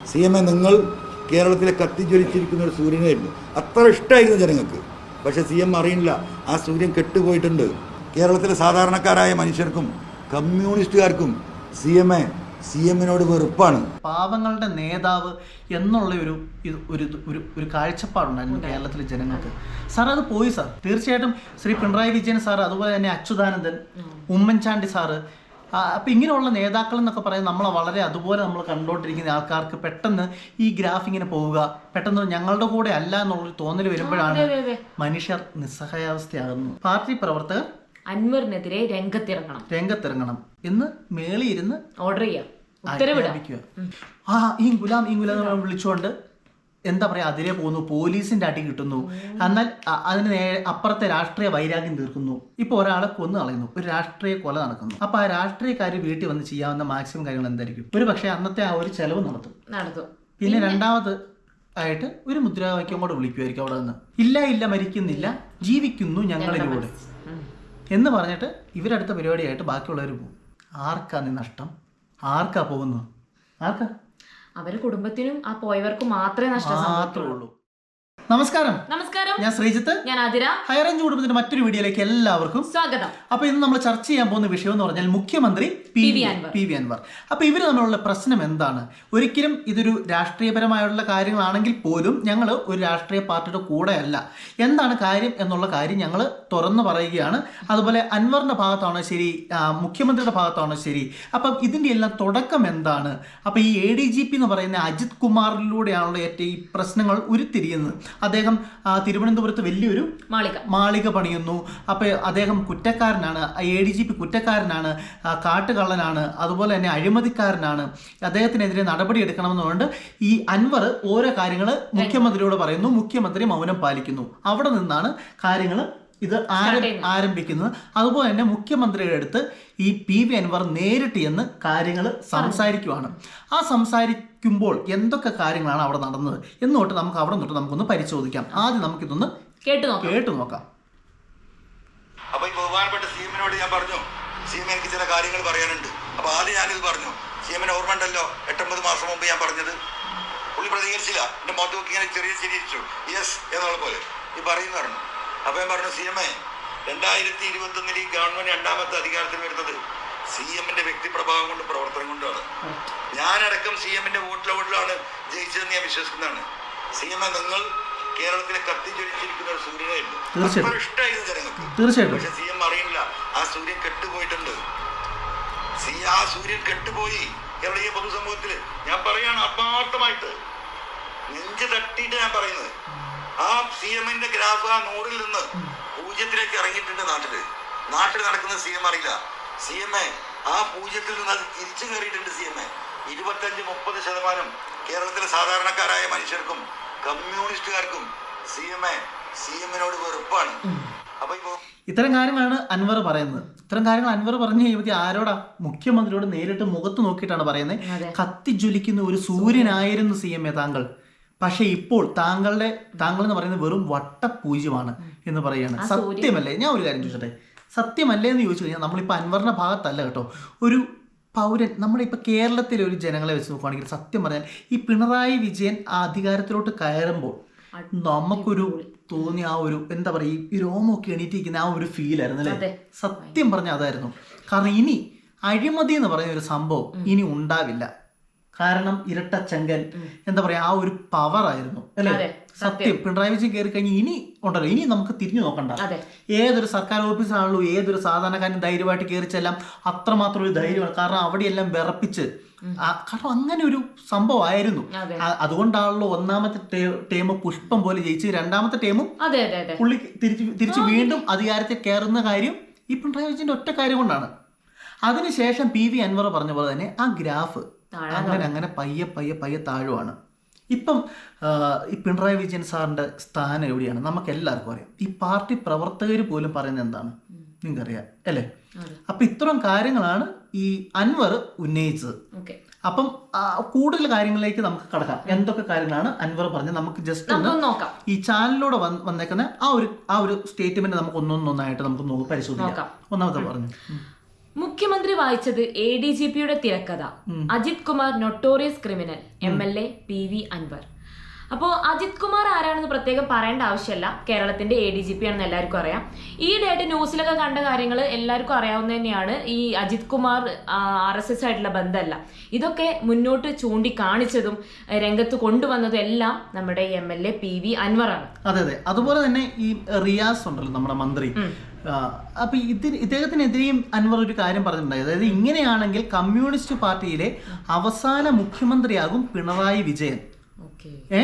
C M A നിങ്ങൾ കേരളത്തിലെ കത്തിജ്വലിച്ചിരിക്കുന്ന ഒരു സൂര്യനായിരുന്നു അത്ര ഇഷ്ടമായിരുന്നു ജനങ്ങൾക്ക്. പക്ഷേ സി എം അറിയില്ല. ആ സൂര്യൻ കെട്ടുപോയിട്ടുണ്ട്. കേരളത്തിലെ സാധാരണക്കാരായ മനുഷ്യർക്കും കമ്മ്യൂണിസ്റ്റുകാർക്കും സി എം എ സി എമ്മിനോട് വെറുപ്പാണ്. പാവങ്ങളുടെ നേതാവ് എന്നുള്ള ഒരു ഒരു ഒരു ഒരു കാഴ്ചപ്പാടുണ്ടായിരുന്നു കേരളത്തിലെ ജനങ്ങൾക്ക്. സാർ അത് പോയി സാർ. തീർച്ചയായിട്ടും ശ്രീ പിണറായി വിജയൻ സാർ അതുപോലെ തന്നെ അച്യുതാനന്ദൻ ഉമ്മൻചാണ്ടി സാറ് അപ്പൊ ഇങ്ങനെയുള്ള നേതാക്കൾ എന്നൊക്കെ പറയുന്നത് നമ്മളെ വളരെ അതുപോലെ നമ്മൾ കണ്ടുകൊണ്ടിരിക്കുന്ന ആൾക്കാർക്ക് പെട്ടെന്ന് ഈ ഗ്രാഫ് ഇങ്ങനെ പോവുക. പെട്ടെന്ന് ഞങ്ങളുടെ കൂടെ അല്ല എന്നുള്ളൊരു തോന്നൽ വരുമ്പോഴാണ്. മനുഷ്യർ നിസ്സഹായാവസ്ഥയാകുന്നു. പാർട്ടി പ്രവർത്തകർ അൻവറിനെതിരെ രംഗത്തിറങ്ങണം. രംഗത്തിറങ്ങണം. എന്ന് മേളിയിരുന്ന് ഓർഡർ ചെയ്യാം. ഉത്തരവിടാം. ആ ഈ ഗുലാം ഈ ഗുലാം വിളിച്ചുകൊണ്ട് എന്താ പറയാ അതിലേ പോകുന്നു പോലീസിന്റെ അടി കിട്ടുന്നു. എന്നാൽ അതിന് നേരെ അപ്പുറത്തെ രാഷ്ട്രീയ വൈരാഗ്യം തീർക്കുന്നു. ഇപ്പൊ ഒരാളെ കൊന്നു കളയുന്നു. ഒരു രാഷ്ട്രീയ കൊല നടക്കുന്നു. അപ്പൊ ആ രാഷ്ട്രീയക്കാര് വീട്ടിൽ വന്ന് ചെയ്യാവുന്ന മാക്സിമം കാര്യങ്ങൾ എന്തായിരിക്കും? ഒരു പക്ഷേ അന്നത്തെ ആ ഒരു ചെലവ് നടത്തും. നടത്തും. പിന്നെ രണ്ടാമത് ആയിട്ട് ഒരു മുദ്രാവാക്യം കൂടെ വിളിക്കുമായിരിക്കും അവിടെ നിന്ന്. ഇല്ല ഇല്ല മരിക്കുന്നില്ല. ജീവിക്കുന്നു ഞങ്ങളിലൂടെ എന്ന് പറഞ്ഞിട്ട് ഇവരടുത്ത പരിപാടിയായിട്ട് ബാക്കിയുള്ളവർ പോകും. ആർക്കാ നീ നഷ്ടം? ആർക്കാ പോകുന്നു ആർക്കാ? അവരെ കുടുംബത്തിനും ആ പോയവർക്ക് മാത്രമേ നഷ്ടം സംഭവിക്കുള്ളൂ. നമസ്കാരം. നമസ്കാരം. ഞാൻ ശ്രീജിത്ത്. ഞാൻ ആതിര. ഹൈറേഞ്ച് കുടുംബത്തിന്റെ മറ്റൊരു വീഡിയോയിലേക്ക് എല്ലാവർക്കും സ്വാഗതം. അപ്പൊ ഇന്ന് നമ്മൾ ചർച്ച ചെയ്യാൻ പോകുന്ന വിഷയം എന്ന് പറഞ്ഞാൽ മുഖ്യമന്ത്രി P. V. Anvar. P. V. Anvar. അപ്പൊ ഇവർ തമ്മിലുള്ള പ്രശ്നം എന്താണ്? ഒരിക്കലും ഇതൊരു രാഷ്ട്രീയപരമായുള്ള കാര്യങ്ങളാണെങ്കിൽ പോലും ഞങ്ങൾ ഒരു രാഷ്ട്രീയ പാർട്ടിയുടെ കൂടെയല്ല. എന്താണ് കാര്യം എന്നുള്ള കാര്യം ഞങ്ങൾ തുറന്നു പറയുകയാണ്. അതുപോലെ അൻവറിന്റെ ഭാഗത്താണോ ശരി മുഖ്യമന്ത്രിയുടെ ഭാഗത്താണോ ശരി? അപ്പം ഇതിന്റെ എല്ലാം തുടക്കം എന്താണ്? അപ്പൊ ഈ എ ഡി ജി പി എന്ന് പറയുന്ന അജിത് കുമാറിലൂടെയാണല്ലോ ഏറ്റവും ഈ പ്രശ്നങ്ങൾ ഉരുത്തിരിയുന്നത്. അദ്ദേഹം തിരുവനന്തപുരത്ത് വലിയൊരു മാളിക. മാളിക പണിയുന്നു. അപ്പോൾ അദ്ദേഹം കുറ്റക്കാരനാണ് എ ഡി ജി പി കുറ്റക്കാരനാണ് കാട്ടുകള്ളനാണ് അതുപോലെ തന്നെ അഴിമതിക്കാരനാണ്. അദ്ദേഹത്തിനെതിരെ നടപടി എടുക്കണമെന്നുകൊണ്ട് ഈ അൻവർ ഓരോ കാര്യങ്ങൾ മുഖ്യമന്ത്രിയോട് പറയുന്നു മുഖ്യമന്ത്രി മൗനം പാലിക്കുന്നു. അവിടെ നിന്നാണ് കാര്യങ്ങൾ ഇത് ആരം ആരംഭിക്കുന്നത്. അതുപോലെ തന്നെ മുഖ്യമന്ത്രിയുടെ അടുത്ത് ഈ പി വി അൻവർ നേരിട്ട് എന്ന് കാര്യങ്ങൾ സംസാരിക്കുവാണ്. ആ സംസാരിക്കുമ്പോൾ എന്തൊക്കെ കാര്യങ്ങളാണ് അവിടെ നടന്നത്? എന്ന് തൊട്ട് നമുക്ക് അവിടെ തൊട്ട് നമുക്കൊന്ന് പരിശോധിക്കാം. ആദ്യം നമുക്കിതൊന്ന് കേട്ടു നോക്കാം. കേട്ടു നോക്കാം. അപ്പൊ ഈ ബഹുമാനപ്പെട്ട സീമനോട് ഞാൻ പറഞ്ഞു. സീമ എനിക്ക് ചില കാര്യങ്ങൾ പറയാനുണ്ട്. അപ്പൊ ആദ്യം ഞാനിത് പറഞ്ഞു. സീമൻ എമ്മിന് ഓർമ്മ ഉണ്ടല്ലോ എട്ടൊമ്പത് മാസം മുമ്പ് ഞാൻ പറഞ്ഞത്. പുള്ളി പ്രതികരിച്ചില്ല. എന്റെ മുഖത്ത് നോക്കി ഇങ്ങനെ ചെറിയ ചിരിച്ചു യെസ് എന്നുള്ള പോലെ. ഈ പറയുന്ന പറഞ്ഞു. അപ്പൊ ഞാൻ പറഞ്ഞു സീമേ രണ്ടായിരത്തി ഇരുപത്തി ഒന്നിൽ ഈ ഗവൺമെന്റ് രണ്ടാമത്തെ അധികാരത്തിൽ വരുന്നത് സി എമ്മിന്റെ വ്യക്തിപ്രഭാവം കൊണ്ട് പ്രവർത്തനം കൊണ്ടാണ്. ഞാനടക്കം സി എമ്മിന്റെ വോട്ടിലെ വോട്ടിലാണ് ജയിച്ചതെന്ന് ഞാൻ വിശ്വസിക്കുന്നതാണ്. സി എം നിങ്ങൾ കേരളത്തിലെ കത്തിജ്വലിച്ചിരിക്കുന്ന ഒരു സൂര്യനായിരുന്നു. ഇഷ്ടമായിരുന്നു ജനങ്ങൾക്ക്. തീർച്ചയായിട്ടും. പക്ഷെ സി എം അറിയില്ല ആ സൂര്യൻ കെട്ടുപോയിട്ടുണ്ട്. സി ആ സൂര്യൻ കെട്ടുപോയി. കേരളീയ പൊതുസമൂഹത്തിൽ ഞാൻ പറയാണ് ആത്മാർത്ഥമായിട്ട്. നെഞ്ച് തട്ടിയിട്ട് ഞാൻ പറയുന്നത്. ആ സി എമ്മിന്റെ ഗ്രാഫ് ആ നൂറിൽ നിന്ന് പൂജ്യത്തിലേക്ക് ഇറങ്ങിയിട്ടുണ്ട് നാട്ടിൽ. നാട്ടിൽ നടക്കുന്ന സി എം അറിയില്ല. സി എം എ ആ പൂജ്യത്തിൽ നിന്ന് അത് തിരിച്ചു കയറിയിട്ടുണ്ട് സി എം എ ഇരുപത്തഞ്ച് മുപ്പത് ശതമാനം കേരളത്തിലെ സാധാരണക്കാരായ മനുഷ്യർക്കും കമ്മ്യൂണിസ്റ്റുകാർക്കും സി എം എ സി എമ്മിനോട് വെറുപ്പാണ്. അപ്പൊ ഇപ്പൊ ഇത്തരം കാര്യങ്ങളാണ് അൻവർ പറയുന്നത്. ഇത്തരം കാര്യങ്ങൾ അൻവർ പറഞ്ഞു കഴിയുമ്പോൾ ആരോടാ മുഖ്യമന്ത്രിയോട് നേരിട്ട് മുഖത്ത് നോക്കിയിട്ടാണ് പറയുന്നത് കത്തി കത്തിജ്വലിക്കുന്ന ഒരു സൂര്യനായിരുന്നു സി എം എ താങ്കൾ. പക്ഷെ ഇപ്പോൾ താങ്കളുടെ താങ്കൾ എന്ന് പറയുന്നത് വെറും വട്ടപൂജ്യമാണ് എന്ന് പറയുകയാണ്. സത്യമല്ലേ? ഞാൻ ഒരു കാര്യം ചോദിച്ചോട്ടെ? സത്യമല്ലേ എന്ന് ചോദിച്ചു കഴിഞ്ഞാൽ നമ്മളിപ്പോൾ അൻവർണ ഭാഗത്തല്ല കേട്ടോ. ഒരു പൗരൻ നമ്മളിപ്പോൾ ഇപ്പോൾ കേരളത്തിലെ ഒരു ജനങ്ങളെ വെച്ച് നോക്കുകയാണെങ്കിൽ സത്യം പറഞ്ഞാൽ ഈ പിണറായി വിജയൻ ആ അധികാരത്തിലോട്ട് കയറുമ്പോൾ നമുക്കൊരു തോന്നിയ ആ ഒരു എന്താ പറയുക ഈ രോമമൊക്കെ എണീറ്റിരിക്കുന്ന ആ ഒരു ഫീൽ ആയിരുന്നു അല്ലേ? സത്യം പറഞ്ഞ അതായിരുന്നു. കാരണം ഇനി അഴിമതി എന്ന് പറയുന്ന ഒരു സംഭവം ഇനി ഉണ്ടാവില്ല. കാരണം ഇരട്ടച്ചങ്കൻ എന്താ പറയാ ആ ഒരു പവർ ആയിരുന്നു. അല്ലേ? സത്യം. പിണറായി വിജയൻ കയറി കഴിഞ്ഞ് ഇനി ഉണ്ടല്ലോ ഇനി നമുക്ക് തിരിഞ്ഞു നോക്കണ്ട. ഏതൊരു സർക്കാർ ഓഫീസാണല്ലോ ഏതൊരു സാധാരണക്കാരൻ ധൈര്യമായിട്ട് കയറി ചെല്ലാം അത്രമാത്രം ഒരു ധൈര്യമാണ്. കാരണം അവിടെയെല്ലാം വിറപ്പിച്ച് കാരണം അങ്ങനെ ഒരു സംഭവമായിരുന്നു ആയിരുന്നു. അതുകൊണ്ടാണല്ലോ ഒന്നാമത്തെ ടേമ് ടേം പുഷ്പം പോലെ ജയിച്ച് രണ്ടാമത്തെ ടേമും പുള്ളി തിരിച്ച് തിരിച്ച് വീണ്ടും അധികാരത്തിൽ കയറുന്ന കാര്യം ഈ പിണറായി വിജയന്റെ ഒറ്റ കാര്യം കൊണ്ടാണ്. അതിനുശേഷം പി വി അൻവർ പറഞ്ഞ പോലെ തന്നെ ആ ഗ്രാഫ് അങ്ങനെ അങ്ങനെ പയ്യെ പയ്യെ പയ്യെ താഴുവാണ്. ഇപ്പം ഈ പിണറായി വിജയൻ സാറിന്റെ സ്ഥാനം എവിടെയാണ്? നമുക്ക് എല്ലാവർക്കും അറിയാം. ഈ പാർട്ടി പ്രവർത്തകർ പോലും പറയുന്നത് എന്താണ്? നിങ്ങൾക്കറിയാം അല്ലേ? അപ്പം ഇത്തരം കാര്യങ്ങളാണ് ഈ അൻവർ ഉന്നയിച്ചത്. ഓക്കെ. അപ്പം കൂടുതൽ കാര്യങ്ങളിലേക്ക് നമുക്ക് കടക്കാം. എന്തൊക്കെ കാര്യങ്ങളാണ് അൻവർ പറഞ്ഞത്? നമുക്ക് ജസ്റ്റ് ഒന്ന് നോക്കാം. ഈ ചാനലിലൂടെ വന്നേക്കുന്ന ആ ഒരു ആ ഒരു സ്റ്റേറ്റ്മെന്റ് നമുക്ക് ഒന്നൊന്നൊന്നായിട്ട് നമുക്ക് പരിശോധിക്കാം. ഒന്നാമത്തെ പറഞ്ഞു. മുഖ്യമന്ത്രി വായിച്ചത് എ ഡി ജി പിയുടെ തിരക്കഥ. Ajith Kumar notorious criminal M L A P V Anvar അപ്പോൾ അജിത് കുമാർ ആരാണെന്ന് പ്രത്യേകം പറയേണ്ട ആവശ്യമില്ല. കേരളത്തിന്റെ എ ഡി ജി പി ആണെന്ന് എല്ലാവർക്കും അറിയാം. ഈ ഡേറ്റ് ന്യൂസിലൊക്കെ കണ്ട കാര്യങ്ങൾ എല്ലാവർക്കും അറിയാവുന്ന തന്നെയാണ് ഈ Ajith Kumar R S S ആയിട്ടുള്ള ബന്ധമല്ല. ഇതൊക്കെ മുന്നോട്ട് ചൂണ്ടിക്കാണിച്ചതും രംഗത്ത് കൊണ്ടുവന്നതും എല്ലാം നമ്മുടെ M L A P V അൻവറാണ് അതെ അതെ. അതുപോലെ തന്നെ ഈ റിയാസ് ഉണ്ടല്ലോ നമ്മുടെ മന്ത്രി. അപ്പൊ ഇതിന് ഇദ്ദേഹത്തിനെതിരെയും അൻവർ ഒരു കാര്യം പറഞ്ഞിട്ടുണ്ടായി. അതായത് ഇങ്ങനെയാണെങ്കിൽ കമ്മ്യൂണിസ്റ്റ് പാർട്ടിയിലെ അവസാന മുഖ്യമന്ത്രിയാകും പിണറായി വിജയൻ. ഏ?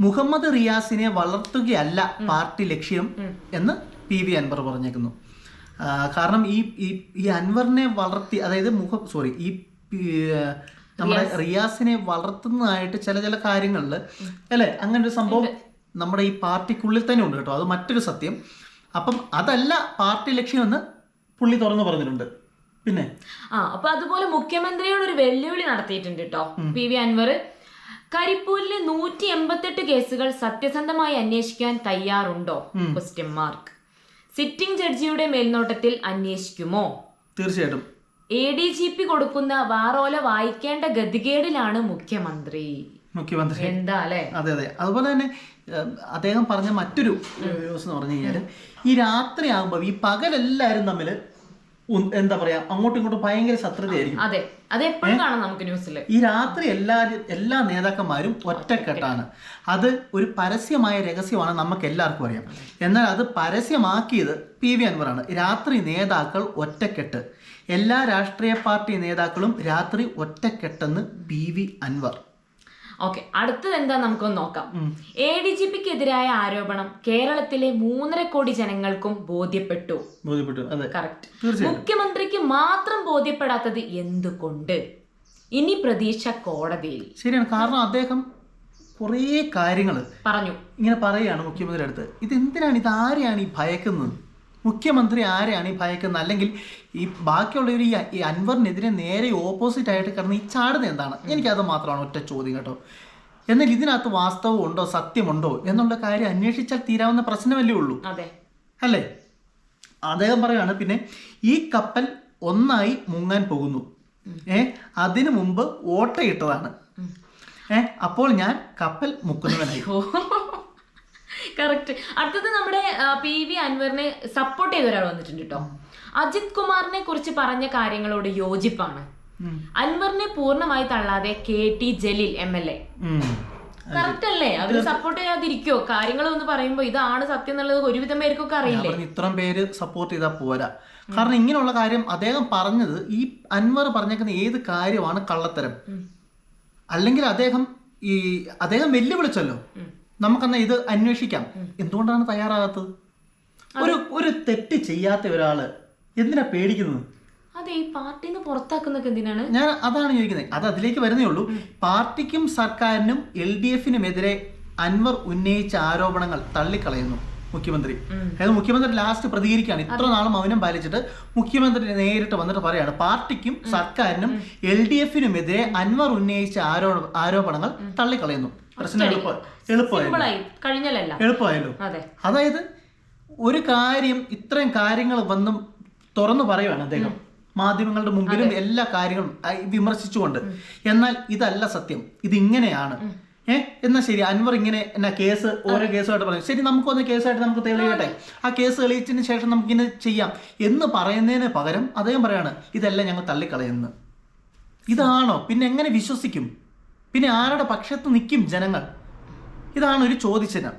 മുഹമ്മദ് റിയാസിനെ വളർത്തുകയല്ല പാർട്ടി ലക്ഷ്യം എന്ന് പി വി അൻവർ പറഞ്ഞേക്കുന്നു. കാരണം ഈ ഈ അൻവറിനെ വളർത്തി അതായത് മുഖ സോറി ഈ നമ്മുടെ റിയാസിനെ വളർത്തുന്നതായിട്ട് ചില ചില കാര്യങ്ങളിൽ അല്ലേ? അങ്ങനെ ഒരു സംഭവം നമ്മുടെ ഈ പാർട്ടിക്കുള്ളിൽ തന്നെ ഉണ്ട് കേട്ടോ. അത് മറ്റൊരു സത്യം. അപ്പം അതല്ല പാർട്ടി ലക്ഷ്യമെന്ന് പുള്ളി തുറന്നു പറഞ്ഞിട്ടുണ്ട്. പിന്നെ? ആ അപ്പൊ അതുപോലെ മുഖ്യമന്ത്രിയോട് ഒരു വെല്ലുവിളി നടത്തിയിട്ടുണ്ട് കേട്ടോ. P V Anwar. കരിപ്പൂരിലെ നൂറ്റി എൺപത്തെട്ട് കേസുകൾ സത്യസന്ധമായി അന്വേഷിക്കാൻ തയ്യാറുണ്ടോ? ക്വസ്റ്റ്യൻ മാർക്ക് സിറ്റിംഗ് ജഡ്ജിയുടെ മേൽനോട്ടത്തിൽ അന്വേഷിക്കുമോ? തീർച്ചയായിട്ടും. എ ഡി ജി പി കൊടുക്കുന്ന വാറോല വായിക്കേണ്ട ഗതികേടിലാണ് മുഖ്യമന്ത്രി. മുഖ്യമന്ത്രി. എന്താ അല്ലെ അതെ അതെ. അതുപോലെ തന്നെ അദ്ദേഹം പറഞ്ഞ മറ്റൊരു ന്യൂസ് എന്ന് പറഞ്ഞു കഴിഞ്ഞാൽ ഈ രാത്രി ആകുമ്പോൾ ഈ പകലെല്ലാവരും തമ്മിൽ എന്താ പറയാ അങ്ങോട്ടും ഇങ്ങോട്ടും ഭയങ്കര ശത്രുതയായിരിക്കും. അതെ. അത് എപ്പോഴും കാണാം നമുക്ക് ന്യൂസിൽ ഈ രാത്രി എല്ലാ എല്ലാ നേതാക്കന്മാരും ഒറ്റക്കെട്ടാണ്. അത് ഒരു പരസ്യമായ രഹസ്യമാണ് നമുക്ക് എല്ലാവർക്കും അറിയാം. എന്നാൽ അത് പരസ്യമാക്കിയത് പി വി അൻവറാണ്. രാത്രി നേതാക്കൾ ഒറ്റക്കെട്ട്. എല്ലാ രാഷ്ട്രീയ പാർട്ടി നേതാക്കളും രാത്രി ഒറ്റക്കെട്ടെന്ന് പി വി അൻവർ. ഓക്കെ അടുത്തത് എന്താ നമുക്കൊന്ന് നോക്കാം. എ ഡി ജി പിക്ക് എതിരായ ആരോപണം കേരളത്തിലെ മൂന്നര കോടി ജനങ്ങൾക്കും ബോധ്യപ്പെട്ടു. ബോധ്യപ്പെട്ടു അതെ. കറക്റ്റ് മുഖ്യമന്ത്രിക്ക് മാത്രം ബോധ്യപ്പെടാത്തത് എന്തുകൊണ്ട്? ഇനി പ്രതീക്ഷ കോടതിയിൽ. ശരിയാണ് കാരണം അദ്ദേഹം കുറേ കാര്യങ്ങൾ പറഞ്ഞു. ഇങ്ങനെ പറയുകയാണ് മുഖ്യമന്ത്രിയുടെ അടുത്ത്. ഇത് എന്തിനാണ് ഇത് ആരെയാണ് ഈ ഭയക്കുന്നത്? മുഖ്യമന്ത്രി ആരെയാണ് ഈ ഭയക്കുന്നത്? അല്ലെങ്കിൽ ഈ ബാക്കിയുള്ളവർ ഈ ഈ അൻവറിനെതിരെ നേരെ ഓപ്പോസിറ്റ് ആയിട്ട് കിടന്ന് ഈ ചാടുന്നത് എന്താണ്? എനിക്കത് മാത്രമാണ് ഒറ്റ ചോദ്യം കേട്ടോ. എന്നാൽ ഇതിനകത്ത് വാസ്തവം ഉണ്ടോ? സത്യമുണ്ടോ? എന്നുള്ള കാര്യം അന്വേഷിച്ചാൽ തീരാവുന്ന പ്രശ്നമല്ലേ ഉള്ളൂ. അതെ. അല്ലേ? അദ്ദേഹം പറയാണ് പിന്നെ ഈ കപ്പൽ ഒന്നായി മുങ്ങാൻ പോകുന്നു. ഏ അതിനു മുമ്പ് ഓട്ടയിട്ടതാണ്. ഏ അപ്പോൾ ഞാൻ കപ്പൽ മുക്കുന്നവനായി. കറക്റ്റ് അടുത്തത് നമ്മുടെ പി വി അൻവറിനെ സപ്പോർട്ട് ചെയ്ത ഒരാൾ വന്നിട്ടുണ്ട് കേട്ടോ അജിത് കുമാറിനെ കുറിച്ച് പറഞ്ഞ കാര്യങ്ങളോട് യോജിപ്പാണ്. അൻവറിനെ പൂർണമായി തള്ളാതെ K T Jaleel M L A. Correct അല്ലേ? അവർ സപ്പോർട്ട് ചെയ്യാതിരിക്കോ കാര്യങ്ങൾ ഒന്ന് പറയുമ്പോ ഇതാണ് സത്യം എന്നുള്ളത് ഒരുവിധം പേർക്കൊക്കെ അറിയില്ലേ? ഇത്രയും പേര് സപ്പോർട്ട് ചെയ്താൽ പോരാ. കാരണം ഇങ്ങനെയുള്ള കാര്യം അദ്ദേഹം പറഞ്ഞത് ഈ അൻവർ പറഞ്ഞേക്കുന്ന ഏത് കാര്യമാണ് കള്ളത്തരം? അല്ലെങ്കിൽ അദ്ദേഹം ഈ അദ്ദേഹം വെല്ലുവിളിച്ചല്ലോ. നമുക്കെന്നാ ഇത് അന്വേഷിക്കാം. എന്തുകൊണ്ടാണ് തയ്യാറാകാത്തത്? ഒരു ഒരു തെറ്റ് ചെയ്യാത്ത ഒരാൾ എന്തിനാ പേടിക്കുന്നത്? അതെ ഈ പാർട്ടിന്ന് പുറത്താക്കുന്നൊക്കെ എന്തിനാണ്? ഞാൻ അതാണ് ചോദിക്കുന്നത് അത് അതിലേക്ക് വരുന്നേ ഉള്ളൂ. പാർട്ടിക്കും സർക്കാരിനും എൽ ഡി എഫിനുമെതിരെ അൻവർ ഉന്നയിച്ച ആരോപണങ്ങൾ തള്ളിക്കളയുന്നു. മുഖ്യമന്ത്രി. അതായത് മുഖ്യമന്ത്രി ലാസ്റ്റ് പ്രതികരിക്കുകയാണ് ഇത്ര നാളും മൗനം പാലിച്ചിട്ട് മുഖ്യമന്ത്രി നേരിട്ട് വന്നിട്ട് പറയാണ്. പാർട്ടിക്കും സർക്കാരിനും എൽ ഡി എഫിനുമെതിരെ അൻവർ ഉന്നയിച്ച ആരോ ആരോപണങ്ങൾ തള്ളിക്കളയുന്നു. പ്രശ്നം എളുപ്പ എളുപ്പമായല്ലോ അതായത് ഒരു കാര്യം ഇത്രയും കാര്യങ്ങൾ വന്നും തുറന്നു പറയുവാണ് അദ്ദേഹം. മാധ്യമങ്ങളുടെ മുമ്പിലും എല്ലാ കാര്യങ്ങളും വിമർശിച്ചുകൊണ്ട്. എന്നാൽ ഇതല്ല സത്യം. ഇതിങ്ങനെയാണ്. ഏഹ് എന്നാ ശരി അൻവർ ഇങ്ങനെ എന്നാ കേസ് ഓരോ കേസുമായിട്ട് പറയും. ശരി നമുക്ക് വന്ന കേസായിട്ട് നമുക്ക് തെളിയട്ടെ. ആ കേസ് തെളിയിച്ചതിന് ശേഷം നമുക്കിങ്ങനെ ചെയ്യാം. എന്ന് പറയുന്നതിന് പകരം അദ്ദേഹം പറയാണ് ഇതെല്ലാം ഞങ്ങൾ തള്ളിക്കളയുന്നു. ഇതാണോ? പിന്നെ എങ്ങനെ വിശ്വസിക്കും? പിന്നെ ആരുടെ പക്ഷത്ത് നിൽക്കും ജനങ്ങൾ? ഇതാണ് ഒരു ചോദിച്ചത്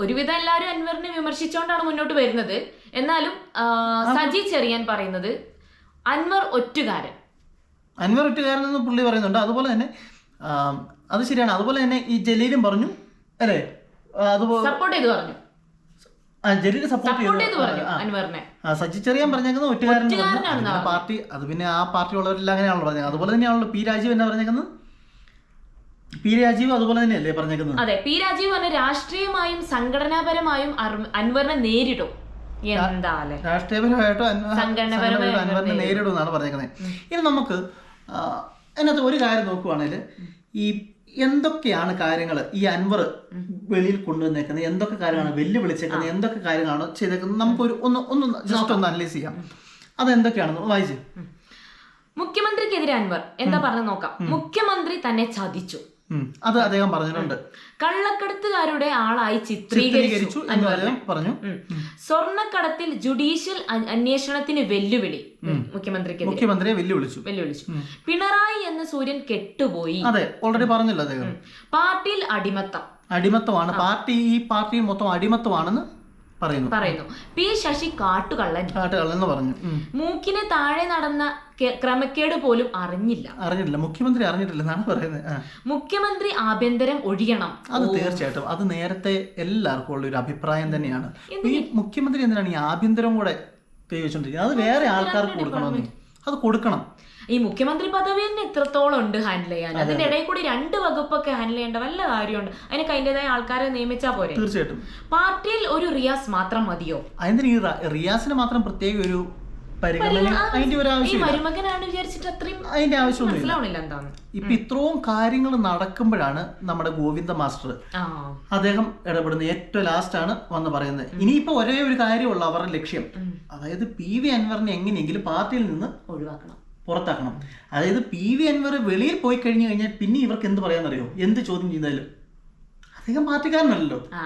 ഒരുവിധം എല്ലാവരും അൻവറിനെ വിമർശിച്ചുകൊണ്ടാണ് മുന്നോട്ട് വരുന്നത്. എന്നാലും സജി ചെറിയാൻ പറയുന്നത് അൻവർ ഒറ്റുകാരൻ. അൻവർ ഒറ്റുകാരൻ എന്ന് പുള്ളി പറയുന്നുണ്ട്. അതുപോലെ തന്നെ അത് ശരിയാണ്. അതുപോലെ തന്നെ ഈ ജലീലും പറഞ്ഞു അല്ലേ? അതുപോലെ സപ്പോർട്ട് ചെയ്ത് പറഞ്ഞു. ആ ജലീൽ സപ്പോർട്ട് ചെയ്തു. സജി ചെറിയാൻ പറഞ്ഞേക്കുന്നത് അതിന്റെ പാർട്ടി അത് പിന്നെ ആ പാർട്ടി ഉള്ളവരെല്ലാം അങ്ങനെയാണല്ലോ പറഞ്ഞത് അതുപോലെ തന്നെയാണല്ലോ പി രാജീവ് എന്നാ പറഞ്ഞേക്കുന്നത്? പി രാജീവ് അതുപോലെ തന്നെയല്ലേ പറഞ്ഞേക്കുന്നത്? അതെ പി രാജീവ് പറഞ്ഞ രാഷ്ട്രീയമായും സംഘടനാപരമായും അൻവറിനെ നേരിടും. രാഷ്ട്രീയപരമായിട്ടോ അൻവറിനെ നേരിടും. എന്നാണ് പറഞ്ഞേക്കുന്നത്. ഇനി നമുക്ക് അതിനകത്ത് ഒരു കാര്യം നോക്കുവാണെങ്കിൽ ഈ എന്തൊക്കെയാണ് കാര്യങ്ങൾ ഈ അൻവർ വെളിയിൽ കൊണ്ടുവന്നേക്കുന്നത്? എന്തൊക്കെ കാര്യമാണ് വെല്ലുവിളിച്ചേക്കുന്നത്? എന്തൊക്കെ കാര്യങ്ങളാണ് ചെയ്തേക്കുന്നത്? നമുക്കൊരു ഒന്ന് ഒന്ന് ജസ്റ്റ് ഒന്ന് അനലൈസ് ചെയ്യാം. അതെന്തൊക്കെയാണെന്ന് വായിച്ചു. മുഖ്യമന്ത്രിക്കെതിരെ അൻവർ. എന്താ പറഞ്ഞു നോക്കാം. മുഖ്യമന്ത്രി തന്നെ ചതിച്ചു. അത് അദ്ദേഹം പറഞ്ഞിട്ടുണ്ട്. കള്ളക്കടത്തുകാരുടെ ആളായി ചിത്രീകരിച്ചു എന്ന് പറഞ്ഞു. സ്വർണക്കടത്തിൽ സ്വർണക്കടത്തിൽ ജുഡീഷ്യൽ അന്വേഷണത്തിന് വെല്ലുവിളി. മുഖ്യമന്ത്രിക്ക് മുഖ്യമന്ത്രിയെ വെല്ലുവിളിച്ചു. വെല്ലുവിളിച്ചു. പിണറായി എന്ന സൂര്യൻ കെട്ടുപോയി. അതെ ഓൾറെഡി പറഞ്ഞല്ലോ അദ്ദേഹം? പാർട്ടിയിൽ അടിമത്തം. അടിമത്തമാണ്. പാർട്ടി ഈ പാർട്ടി മൊത്തം അടിമത്തമാണെന്ന് പറയുന്നു. പറയുന്നു. പി ശശി കാട്ടുകള്ളൻ. കാട്ടുകള്ളൻ എന്ന് പറഞ്ഞു. മൂക്കിന് താഴെ നടന്ന ക്രമക്കേട് പോലും അറിഞ്ഞില്ല. അറിഞ്ഞിട്ടില്ല. മുഖ്യമന്ത്രി അറിഞ്ഞിട്ടില്ല എന്നാണ് പറയുന്നത്. മുഖ്യമന്ത്രി ആഭ്യന്തരം ഒഴിയണം. അത് തീർച്ചയായിട്ടും. അത് നേരത്തെ എല്ലാവർക്കും ഉള്ള ഒരു അഭിപ്രായം തന്നെയാണ്. ഈ മുഖ്യമന്ത്രി എന്തിനാണ് ഈ ആഭ്യന്തരം കൂടെ കൈവച്ചോണ്ടിരിക്കുന്നത് അത് വേറെ ആൾക്കാർക്ക് കൊടുക്കണമെന്ന്. അത് കൊടുക്കണം. ഈ മുഖ്യമന്ത്രി പദവി തന്നെ എത്രത്തോളം ഉണ്ട് ഹാൻഡിൽ ചെയ്യാൻ. അതിന്റെ ഇടയിൽ കൂടി രണ്ട് വകുപ്പൊക്കെ ഹാൻഡിൽ ചെയ്യേണ്ട വല്ല കാര്യമുണ്ട്. അതിനൊക്കെ അതിന്റെതായ ആൾക്കാരെ നിയമിച്ചാൽ പോരെ. തീർച്ചയായിട്ടും. പാർട്ടിയിൽ ഒരു റിയാസ് മാത്രം മതിയോ? അതിന് ഈ റിയാസിന് മാത്രം പ്രത്യേക ഒരു പരിഗണന അതിന്റെ ഒരു ഈ ആവശ്യമില്ല മരുമകനാണ് വിചാരിച്ചിട്ട് അത്രയും അതിന്റെ ആവശ്യമൊന്നുമില്ല. മനസ്സിലാവണില്ല എന്താന്ന്. ഇപ്പൊ ഇത്രയും കാര്യങ്ങൾ നടക്കുമ്പോഴാണ് നമ്മുടെ ഗോവിന്ദ മാസ്റ്റർ ആ. അദ്ദേഹം ഇടപെടുന്നത്. ഏറ്റവും ലാസ്റ്റ് ആണ് വന്ന് പറയുന്നത്. ഇനിയിപ്പോ ഒരേ ഒരു കാര്യമുള്ള അവരുടെ ലക്ഷ്യം. അതായത് പി വി അൻവറിനെ എങ്ങനെയെങ്കിലും പാർട്ടിയിൽ നിന്ന് ഒഴിവാക്കണം. പുറത്താക്കണം. അതായത് പി വി അൻവർ വെളിയിൽ പോയി കഴിഞ്ഞു കഴിഞ്ഞാൽ പിന്നെ ഇവർക്ക് എന്ത് പറയാന്നറിയോ? എന്ത് ചോദ്യം ചെയ്താലും? അദ്ദേഹം പാർട്ടിക്കാരനല്ലോ ആ.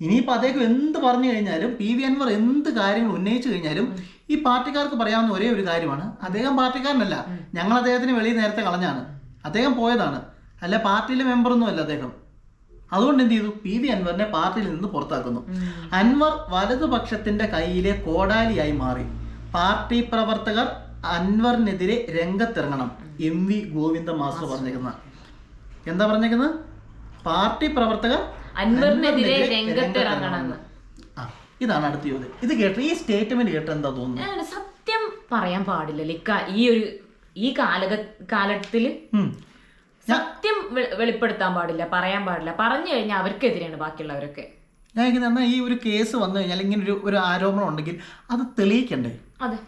ഇനിയിപ്പോൾ അദ്ദേഹം എന്ത് പറഞ്ഞു കഴിഞ്ഞാലും പി വി അൻവർ എന്ത് കാര്യങ്ങൾ ഉന്നയിച്ചു കഴിഞ്ഞാലും ഈ പാർട്ടിക്കാർക്ക് പറയാവുന്ന ഒരേ ഒരു കാര്യമാണ്. അദ്ദേഹം പാർട്ടിക്കാരനല്ല. ഞങ്ങൾ അദ്ദേഹത്തിന് വെളിയിൽ നേരത്തെ കളഞ്ഞാണ്. അദ്ദേഹം പോയതാണ്. അല്ല പാർട്ടിയിലെ മെമ്പറൊന്നും അല്ല അദ്ദേഹം. അതുകൊണ്ട് എന്ത് ചെയ്തു? പി വി അൻവറിനെ പാർട്ടിയിൽ നിന്ന് പുറത്താക്കുന്നു. അൻവർ വലതുപക്ഷത്തിന്റെ കയ്യിലെ കോടാലിയായി മാറി. പാർട്ടി പ്രവർത്തകർ അൻവറിനെതിരെ രംഗത്തിറങ്ങണം. എം വി ഗോവിന്ദ മാസ്റ്റർ പറഞ്ഞേക്കുന്ന എന്താ പറഞ്ഞേക്കുന്നത്? പാർട്ടി പ്രവർത്തകർ അൻവറിനെതിരെ രംഗത്തിറങ്ങണമെന്ന്. ഇതാണ് അടുത്ത ചോദ്യം. ഇത് കേട്ട് ഈ സ്റ്റേറ്റ്മെന്റ് കേട്ട എന്താ തോന്നുന്നത്? സത്യം പറയാൻ പാടില്ല. ലിക്ക ഈ ഒരു ഈ കാലക കാലത്തിൽ സത്യം വെളിപ്പെടുത്താൻ പാടില്ല പറയാൻ പാടില്ല. പറഞ്ഞു കഴിഞ്ഞാൽ അവർക്കെതിരെയാണ് ബാക്കിയുള്ളവരൊക്കെ. ഞാൻ ഈ ഒരു കേസ് വന്നു കഴിഞ്ഞാൽ ഇങ്ങനെ ഒരു ഒരു ആരോപണം ഉണ്ടെങ്കിൽ അത് തെളിയിക്കണ്ടേ? അതെ.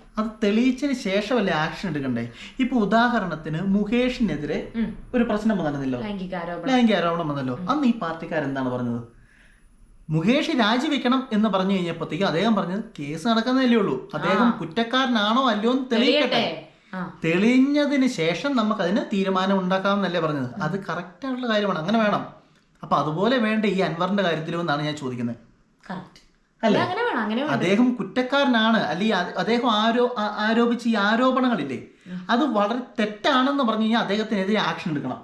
തെളിയിച്ചതിന് ശേഷമല്ലേ ആക്ഷൻ എടുക്കണ്ടേ? ഇപ്പൊ ഉദാഹരണത്തിന് മുകേഷിനെതിരെ ഒരു പ്രശ്നം വന്നിരുന്നല്ലോ. ലൈംഗിക ആരോപണം. വന്നല്ലോ. അന്ന് ഈ പാർട്ടിക്കാരെന്താണ് പറഞ്ഞത്? മുകേഷ് രാജിവെക്കണം എന്ന് പറഞ്ഞു കഴിഞ്ഞപ്പോഴത്തേക്ക് അദ്ദേഹം പറഞ്ഞത് കേസ് നടക്കുന്നതല്ലേ ഉള്ളൂ. അദ്ദേഹം കുറ്റക്കാരനാണോ അല്ലയോ എന്ന് തെളിയിക്കട്ടെ. തെളിഞ്ഞതിന് ശേഷം നമുക്ക് അതിന് തീരുമാനം ഉണ്ടാക്കാം എന്നല്ലേ പറഞ്ഞത് അത് കറക്റ്റ് ആയിട്ടുള്ള കാര്യമാണ്. അങ്ങനെ വേണം. അപ്പൊ അതുപോലെ വേണ്ട ഈ അൻവറിന്റെ കാര്യത്തിലും എന്നാണ് ഞാൻ ചോദിക്കുന്നത്? കറക്റ്റ് അല്ലേ? അദ്ദേഹം കുറ്റക്കാരനാണ്. അല്ലെങ്കിൽ അത് അദ്ദേഹം ആരോ ആരോപിച്ച ഈ ആരോപണങ്ങളില്ലേ അത് വളരെ തെറ്റാണെന്ന് പറഞ്ഞു കഴിഞ്ഞാൽ അദ്ദേഹത്തിനെതിരെ ആക്ഷൻ എടുക്കണം.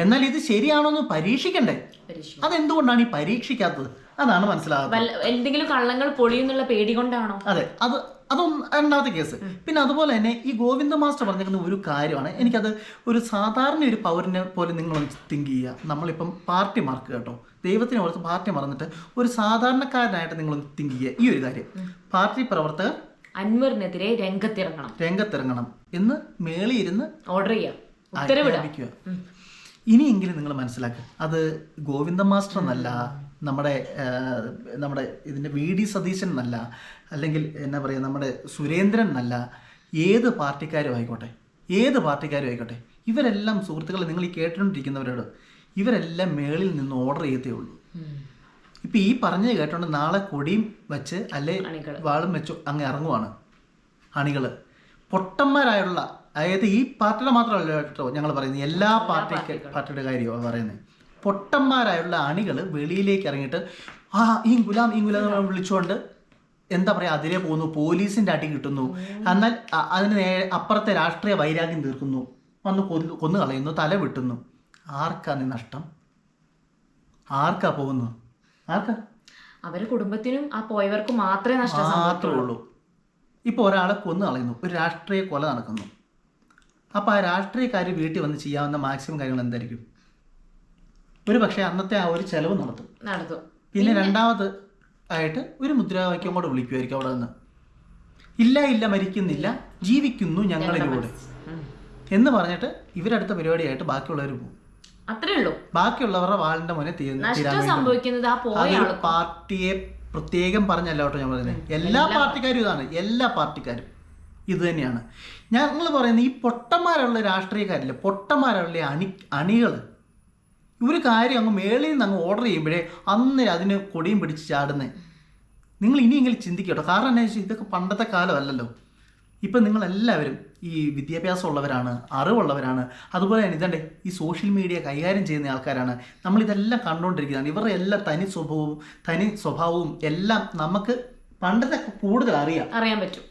എന്നാൽ ഇത് ശരിയാണോ എന്ന് പരീക്ഷിക്കണ്ടേ? പരീക്ഷ അതെന്തുകൊണ്ടാണ് ഈ പരീക്ഷിക്കാത്തത്? അതാണ് മനസ്സിലാകുന്നത് എന്തെങ്കിലും കള്ളങ്ങൾ പൊളിയുന്നുള്ള പേടി കൊണ്ടാണോ? അതെ അത് അതൊന്നും രണ്ടാമത്തെ കേസ്. പിന്നെ അതുപോലെ തന്നെ ഈ ഗോവിന്ദ മാസ്റ്റർ പറഞ്ഞിരിക്കുന്ന ഒരു കാര്യമാണ്. എനിക്കത് ഒരു സാധാരണ ഒരു പൗരനെ പോലെ നിങ്ങളൊന്ന് തിങ്ക് ചെയ്യുക. നമ്മളിപ്പം പാർട്ടി മാർക്ക് കേട്ടോ. ദൈവത്തിനെ ഓർത്ത് പാർട്ടി മറന്നിട്ട് ഒരു സാധാരണക്കാരനായിട്ട് നിങ്ങൾ തിങ്ക് ചെയ്യുക. ഈ ഒരു കാര്യം. പാർട്ടി പ്രവർത്തകർ അൻവറിനെതിരെ രംഗത്തിറങ്ങണം. രംഗത്തിറങ്ങണം എന്ന് മേളിയിരുന്ന് ഓർഡർ ചെയ്യുക. ഇനിയെങ്കിലും നിങ്ങൾ മനസ്സിലാക്കുക. അത് ഗോവിന്ദ മാസ്റ്റർ എന്നല്ല നമ്മുടെ നമ്മുടെ ഇതിന്റെ വി ഡി സതീശൻ എന്നല്ല അല്ലെങ്കിൽ എന്നാ പറയുക നമ്മുടെ സുരേന്ദ്രൻ എന്നല്ല ഏത് പാർട്ടിക്കാരും ആയിക്കോട്ടെ ഏത് പാർട്ടിക്കാരും ആയിക്കോട്ടെ ഇവരെല്ലാം സുഹൃത്തുക്കളെ നിങ്ങൾ ഈ കേട്ടുകൊണ്ടിരിക്കുന്നവരോട് ഇവരെല്ലാം മേളിൽ നിന്ന് ഓർഡർ ചെയ്യത്തേ ഉള്ളൂ. ഇപ്പം ഈ പറഞ്ഞത് കേട്ടോണ്ട് നാളെ കൊടിയും വെച്ച് അല്ലെ വാളും വെച്ച് അങ്ങ് ഇറങ്ങുവാണ് അണികൾ പൊട്ടന്മാരായുള്ള അതായത് ഈ പാർട്ടിയുടെ മാത്രമല്ല കേട്ടോ ഞങ്ങൾ പറയുന്നത് എല്ലാ പാർട്ടി പാർട്ടിയുടെ കാര്യമാണ് പറയുന്നത്. പൊട്ടന്മാരായുള്ള അണികൾ വെളിയിലേക്ക് ഇറങ്ങിയിട്ട് ആ ഈ ഗുലാം ഈ ഗുലാം വിളിച്ചുകൊണ്ട് എന്താ പറയുക അതിലെ പോകുന്നു പോലീസിന്റെ അടി കിട്ടുന്നു. എന്നാൽ അതിന് നേരെ അപ്പുറത്തെ രാഷ്ട്രീയ വൈരാഗ്യം തീർക്കുന്നു. വന്ന് കൊന്നു കൊന്നു കളയുന്നു തല വെട്ടുന്നു. ആർക്കാണ് നഷ്ടം? ആർക്കാ പോകുന്നത്? ആർക്കാ? അവരുടെ കുടുംബത്തിനും ആ പോയവർക്ക് മാത്രമേ നഷ്ടം മാത്രമേ ഉള്ളൂ. ഇപ്പോൾ ഒരാളെ കൊന്നു കളയുന്നു. ഒരു രാഷ്ട്രീയ കൊല നടക്കുന്നു. അപ്പോൾ ആ രാഷ്ട്രീയക്കാർ വീട്ടിൽ വന്ന് ചെയ്യാവുന്ന മാക്സിമം കാര്യങ്ങൾ എന്തായിരിക്കും? ഒരു പക്ഷേ അന്നത്തെ ആ ഒരു ചെലവ് നടത്തും. നടത്തും. പിന്നെ രണ്ടാമത് ആയിട്ട് ഒരു മുദ്രാവാക്യം കൂടെ വിളിക്കുമായിരിക്കും അവിടെ നിന്ന്. ഇല്ല ഇല്ല മരിക്കുന്നില്ല ജീവിക്കുന്നു ഞങ്ങളിലൂടെ. എന്ന് പറഞ്ഞിട്ട് ഇവരടുത്ത പരിപാടിയായിട്ട് ബാക്കിയുള്ളവർ പോകും. അത്രേ ഉള്ളൂ. ബാക്കിയുള്ളവരുടെ വാളിന്റെ മുന്നേ തീരുന്നു നഷ്ടം സംഭവിക്കുന്നത് ആ പോയ അതൊരു ആൾക്ക്. പാർട്ടിയെ പ്രത്യേകം പറഞ്ഞല്ല കേട്ടോ ഞാൻ പറയുന്നത് എല്ലാ പാർട്ടിക്കാരും ഇതാണ്. എല്ലാ പാർട്ടിക്കാരും. ഇത് തന്നെയാണ്. ഞങ്ങൾ പറയുന്നത് ഈ പൊട്ടന്മാരുള്ള രാഷ്ട്രീയക്കാരില്ല പൊട്ടന്മാരുള്ള അണി അണികൾ ഒരു കാര്യം അങ്ങ് മേളിൽ നിന്ന് അങ്ങ് ഓർഡർ ചെയ്യുമ്പോഴേ അന്നേരം അതിന് കൊടിയും പിടിച്ച് ചാടുന്നത് നിങ്ങൾ ഇനിയെങ്കിലും ചിന്തിക്കട്ടോ. കാരണം എന്താ വെച്ചാൽ ഇതൊക്കെ പണ്ടത്തെ കാലമല്ലല്ലോ ഇപ്പം നിങ്ങളെല്ലാവരും ഈ വിദ്യാഭ്യാസം ഉള്ളവരാണ് അറിവുള്ളവരാണ്. അതുപോലെ തന്നെ ഇതണ്ടേ ഈ സോഷ്യൽ മീഡിയ കൈകാര്യം ചെയ്യുന്ന ആൾക്കാരാണ്. നമ്മളിതെല്ലാം കണ്ടുകൊണ്ടിരിക്കുന്നതാണ്. ഇവരുടെ എല്ലാ തനി സ്വഭാവവും തനി സ്വഭാവവും എല്ലാം നമുക്ക് പണ്ടത്തെ കൂടുതൽ അറിയാം. അറിയാൻ പറ്റും.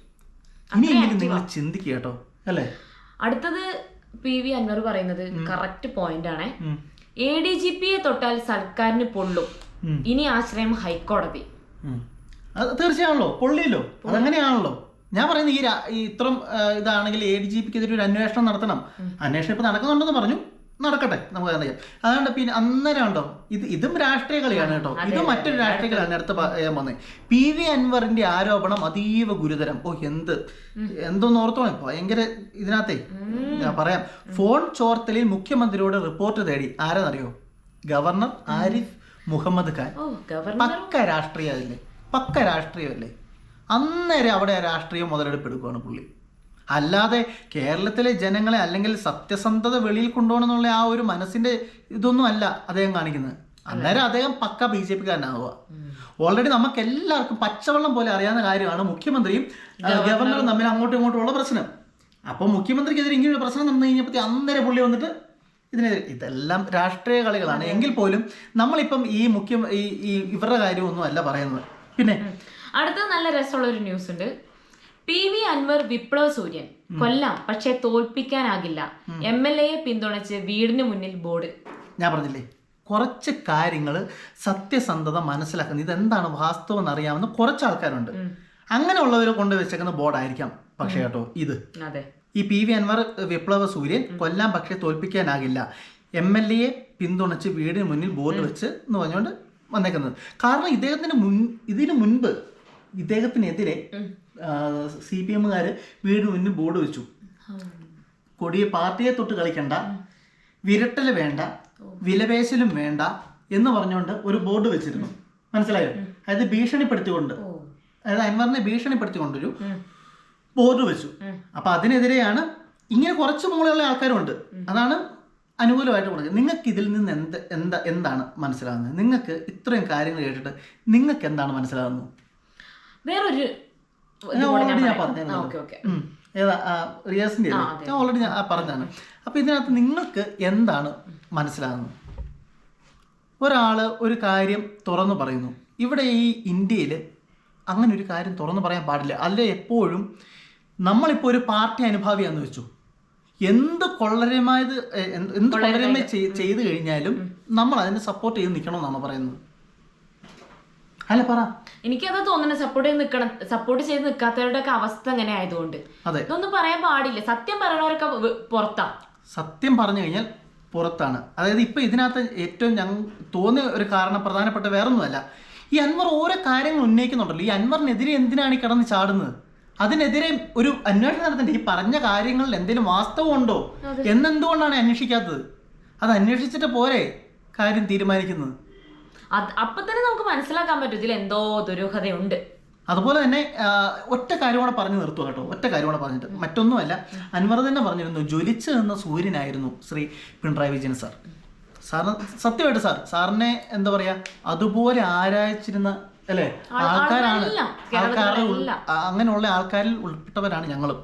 ഇനിയെങ്കിലും നിങ്ങൾ ചിന്തിക്കുക കേട്ടോ അല്ലേ? അടുത്തത് പി വി അൻവർ പറയുന്നത് കറക്റ്റ് പോയിന്റ് ആണ്. എ ഡി ജി പിയെ തൊട്ടാൽ സർക്കാരിന് പൊള്ളും. ഇനി ആശ്രയം ഹൈക്കോടതി. തീർച്ചയാണല്ലോ പൊള്ളിയല്ലോ. അതങ്ങനെയാണല്ലോ. ഞാൻ പറയുന്നത് ഈ ഇത്രയും ഇതാണെങ്കിൽ എ ഡി ജി പിക്ക് എതിരെ ഒരു അന്വേഷണം നടത്തണം. അന്വേഷണം ഇപ്പൊ നടക്കുന്നുണ്ടെന്ന് പറഞ്ഞു. നടക്കട്ടെ നമുക്ക് അറിയാം അതുകൊണ്ട് പിന്നെ അന്നേരം ഉണ്ടോ ഇത് ഇതും രാഷ്ട്രീയ കളിയാണ് കേട്ടോ. ഇത് മറ്റൊരു രാഷ്ട്രീയ കളിയാണ് അടുത്ത പറയാൻ വന്നത് പി വി അൻവറിന്റെ ആരോപണം അതീവ ഗുരുതരം. ഓ എന്ത്? എന്തോന്ന് ഓർത്തോളെ ഭയങ്കര ഇതിനകത്തെ. ഞാൻ പറയാം. ഫോൺ ചോർത്തലിൽ മുഖ്യമന്ത്രിയോട് റിപ്പോർട്ട് തേടി. ആരാന്നറിയോ? ഗവർണർ ആരിഫ് മുഹമ്മദ് ഖാൻ. പക്ക രാഷ്ട്രീയമല്ലേ? പക്ക രാഷ്ട്രീയമല്ലേ? അന്നേരം അവിടെ രാഷ്ട്രീയം മുതലെടുപ്പ് എടുക്കുകയാണ് പുള്ളി. അല്ലാതെ കേരളത്തിലെ ജനങ്ങളെ അല്ലെങ്കിൽ സത്യസന്ധത വെളിയിൽ കൊണ്ടുപോകണമെന്നുള്ള ആ ഒരു മനസ്സിന്റെ ഇതൊന്നും അല്ല അദ്ദേഹം കാണിക്കുന്നത്. അന്നേരം അദ്ദേഹം പക്ക ബി ജെ പിക്കാരനാവുക. ഓൾറെഡി നമുക്ക് എല്ലാവർക്കും പച്ചവെള്ളം പോലെ അറിയാവുന്ന കാര്യമാണ് മുഖ്യമന്ത്രിയും ഗവർണറും. തമ്മിൽ അങ്ങോട്ടും ഇങ്ങോട്ടും ഉള്ള പ്രശ്നം. അപ്പോൾ മുഖ്യമന്ത്രിക്കെതിരെ ഇങ്ങനെ ഒരു പ്രശ്നം നടന്നു കഴിഞ്ഞപ്പോൾ അന്നേരം പുള്ളി വന്നിട്ട് ഇതിനെതിരെ ഇതെല്ലാം രാഷ്ട്രീയ കളികളാണ്. എങ്കിൽ പോലും നമ്മളിപ്പം ഈ മുഖ്യ ഈ ഈ ഇവരുടെ കാര്യമൊന്നും അല്ല പറയുന്നത്. പിന്നെ അടുത്തത് നല്ല രസമുള്ള ഒരു ന്യൂസ് ഉണ്ട് പി വി അൻവർ വിപ്ലവ സൂര്യൻ. കൊല്ലം പക്ഷെ തോൽപ്പിക്കാനാകില്ല. എം എൽ എയെ പിന്തുണച്ച് വീടിന് മുന്നിൽ ബോർഡ്. ഞാൻ പറഞ്ഞില്ലേ കുറച്ച് കാര്യങ്ങൾ സത്യസന്ധത മനസ്സിലാക്കുന്നത് ഇതെന്താണ് വാസ്തവം എന്നറിയാവുന്ന കുറച്ച് ആൾക്കാരുണ്ട്. അങ്ങനെയുള്ളവരെ കൊണ്ട് വെച്ചേക്കുന്ന ബോർഡായിരിക്കാം പക്ഷേ കേട്ടോ ഇത്. അതെ. ഈ പി വി അൻവർ വിപ്ലവ സൂര്യൻ കൊല്ലാം പക്ഷെ തോൽപ്പിക്കാനാകില്ല. എം എൽ എയെ പിന്തുണച്ച് വീടിന് മുന്നിൽ ബോർഡ് വെച്ച് എന്ന് പറഞ്ഞുകൊണ്ട് വന്നേക്കുന്നത്. കാരണം ഇദ്ദേഹത്തിന് മുൻ ഇതിനു മുൻപ് ഇദ്ദേഹത്തിനെതിരെ സി പി എമ്മുകാര് വീട് മുന്നിൽ ബോർഡ് വെച്ചു. കൊടിയെ പാർട്ടിയെ തൊട്ട് കളിക്കണ്ട വിരട്ടൽ വേണ്ട വിലപേശലും വേണ്ട എന്ന് പറഞ്ഞുകൊണ്ട് ഒരു ബോർഡ് വെച്ചിരുന്നു. മനസ്സിലായോ? അതായത് ഭീഷണിപ്പെടുത്തിക്കൊണ്ട്. അതായത് അൻവറിനെ ഭീഷണിപ്പെടുത്തിക്കൊണ്ടൊരു ബോർഡ് വെച്ചു. അപ്പൊ അതിനെതിരെയാണ് ഇങ്ങനെ കുറച്ച് മൂളയുള്ള ആൾക്കാരുണ്ട്. അതാണ് അനുകൂലമായിട്ട് കൊടുക്കുക നിങ്ങൾക്ക് ഇതിൽ നിന്ന് എന്ത് എന്താ എന്താണ് മനസ്സിലാകുന്നത്? നിങ്ങൾക്ക് ഇത്രയും കാര്യങ്ങൾ കേട്ടിട്ട് നിങ്ങൾക്ക് എന്താണ് മനസ്സിലാകുന്നത്? വേറൊരു ഞാൻ ഓൾറെഡി ഞാൻ പറഞ്ഞാണ് ഓക്കെ ഓക്കെ. ഉം. ഏതാ ആ, റിയാസിന്റെ അല്ലേ? ഞാൻ ഓൾറെഡി ഞാൻ ആ പറഞ്ഞതാണ്. അപ്പൊ ഇതിനകത്ത് നിങ്ങൾക്ക് എന്താണ് മനസ്സിലാകുന്നത്? ഒരാൾ ഒരു കാര്യം തുറന്നു പറയുന്നു. ഇവിടെ ഈ ഇന്ത്യയിൽ അങ്ങനെ ഒരു കാര്യം തുറന്നു പറയാൻ പാടില്ല. അല്ലെ എപ്പോഴും നമ്മളിപ്പോൾ ഒരു പാർട്ടി അനുഭാവിയാന്ന് വെച്ചു. എന്ത് കൊള്ളരമായത് എന്ത് കൊള്ളരമായി ചെയ്ത് ചെയ്തു കഴിഞ്ഞാലും നമ്മൾ അതിനെ സപ്പോർട്ട് ചെയ്ത് നിൽക്കണമെന്നാണ് പറയുന്നത്? അല്ല പറ. എനിക്കതാ തോന്നുന്നത് സപ്പോർട്ട് ചെയ്ത് നിൽക്കണം സപ്പോർട്ട് ചെയ്ത് നിൽക്കാത്തവരുടെ ഒക്കെ അവസ്ഥ അങ്ങനെ ആയതുകൊണ്ട്. ഇതൊന്നും പറയാൻ പാടില്ല. സത്യം പറയണവരൊക്കെ പുറത്താ. സത്യം പറഞ്ഞു കഴിഞ്ഞാൽ പുറത്താണ്. അതായത് ഇപ്പൊ ഇതിനകത്ത് ഏറ്റവും ഞങ്ങൾ തോന്നിയ ഒരു കാരണം പ്രധാനപ്പെട്ട വേറൊന്നുമല്ല. ഈ അൻവർ ഓരോ കാര്യങ്ങൾ ഉന്നയിക്കുന്നുണ്ടല്ലോ. ഈ അൻവറിനെതിരെ എന്തിനാണ് ഈ കിടന്ന് ചാടുന്നത്? അതിനെതിരെ ഒരു അന്വേഷണം നടത്തേണ്ട ഈ പറഞ്ഞ കാര്യങ്ങളിൽ എന്തെങ്കിലും വാസ്തവം ഉണ്ടോ? എന്നെന്തുകൊണ്ടാണ് അന്വേഷിക്കാത്തത്? അത് അന്വേഷിച്ചിട്ട് പോരെ കാര്യം തീരുമാനിക്കുന്നത്? അപ്പൊ തന്നെ നമുക്ക് മനസ്സിലാക്കാൻ പറ്റും ഇതിൽ എന്തോ ദുരൂഹതയുണ്ട്. അതുപോലെ തന്നെ ഒറ്റ കാര്യം കൂടെ പറഞ്ഞു നിർത്തുക കേട്ടോ. ഒറ്റ കാര്യം കൂടെ പറഞ്ഞിട്ട് മറ്റൊന്നുമല്ല അൻവർ തന്നെ പറഞ്ഞിരുന്നു ജ്വലിച്ചു നിന്ന സൂര്യനായിരുന്നു ശ്രീ പിണറായി വിജയൻ സാർ. സാറിന് സത്യമായിട്ട് സാർ സാറിനെ എന്താ പറയാ അതുപോലെ ആരായിച്ചിരുന്ന അല്ലേ? ആൾക്കാരാണ് ആൾക്കാരുടെ. അങ്ങനെയുള്ള ആൾക്കാരിൽ ഉൾപ്പെട്ടവരാണ് ഞങ്ങളും.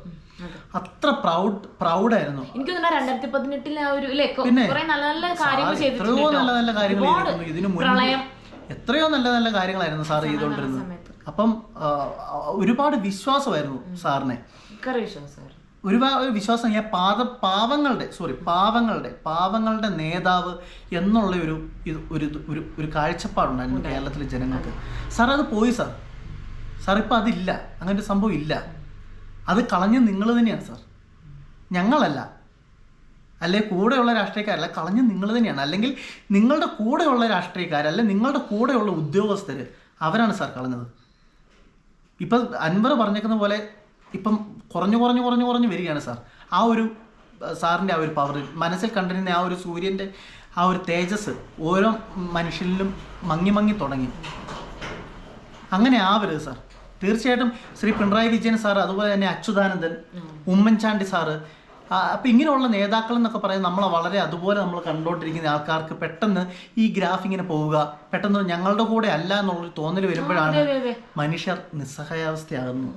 അത്ര പ്രൗഡ് പ്രൗഡായിരുന്നു എനിക്ക് തോന്നുന്നു രണ്ടായിരത്തി പതിനെട്ടിലെ ആ ഒരു കുറെ നല്ല നല്ല കാര്യങ്ങൾ എത്രയോ നല്ല നല്ല കാര്യങ്ങൾ ഇതിനു മുൻപ് എത്രയോ നല്ല നല്ല കാര്യങ്ങളായിരുന്നു സാർ ചെയ്തുകൊണ്ടിരുന്നത്. അപ്പം ഒരുപാട് വിശ്വാസമായിരുന്നു സാറിനെ. ഒരുപാട് വിശ്വാസം ഞാൻ പാത പാവങ്ങളുടെ സോറി പാവങ്ങളുടെ പാവങ്ങളുടെ നേതാവ് എന്നുള്ള ഒരു ഒരു ഒരു ഒരു കാഴ്ചപ്പാടുണ്ടായിരുന്നു കേരളത്തിലെ ജനങ്ങൾക്ക്. സാർ അത് പോയി സാർ. സാർ ഇപ്പം അതില്ല അങ്ങനെ ഒരു സംഭവം ഇല്ല. അത് കളഞ്ഞ് നിങ്ങൾ തന്നെയാണ് സാർ ഞങ്ങളല്ല. അല്ലെ കൂടെയുള്ള രാഷ്ട്രീയക്കാരല്ല കളഞ്ഞ് നിങ്ങൾ തന്നെയാണ്. അല്ലെങ്കിൽ നിങ്ങളുടെ കൂടെയുള്ള രാഷ്ട്രീയക്കാരല്ല നിങ്ങളുടെ കൂടെയുള്ള ഉദ്യോഗസ്ഥർ അവരാണ് സാർ കളഞ്ഞത്. ഇപ്പം അൻവർ പറഞ്ഞേക്കുന്ന പോലെ ഇപ്പം കുറഞ്ഞു കുറഞ്ഞു കുറഞ്ഞു കുറഞ്ഞു വരികയാണ് സാർ ആ ഒരു സാറിന്റെ ആ ഒരു പവർ മനസ്സിൽ കണ്ടിരുന്ന ആ ഒരു സൂര്യന്റെ ആ ഒരു തേജസ് ഓരോ മനുഷ്യനിലും മങ്ങി മങ്ങി തുടങ്ങി. അങ്ങനെ ആവരുത് സാർ തീർച്ചയായിട്ടും ശ്രീ പിണറായി വിജയൻ സാർ അതുപോലെ തന്നെ അച്യുതാനന്ദൻ ഉമ്മൻചാണ്ടി സാറ് അപ്പം ഇങ്ങനെയുള്ള നേതാക്കൾ എന്നൊക്കെ പറയുന്നത് നമ്മളെ വളരെ അതുപോലെ നമ്മൾ കണ്ടുകൊണ്ടിരിക്കുന്ന ആൾക്കാർക്ക് പെട്ടെന്ന് ഈ ഗ്രാഫ് ഇങ്ങനെ പോവുക പെട്ടെന്ന് ഞങ്ങളുടെ കൂടെ അല്ല എന്നുള്ളൊരു തോന്നൽ വരുമ്പോഴാണ് മനുഷ്യർ നിസ്സഹായാവസ്ഥയാകുന്നു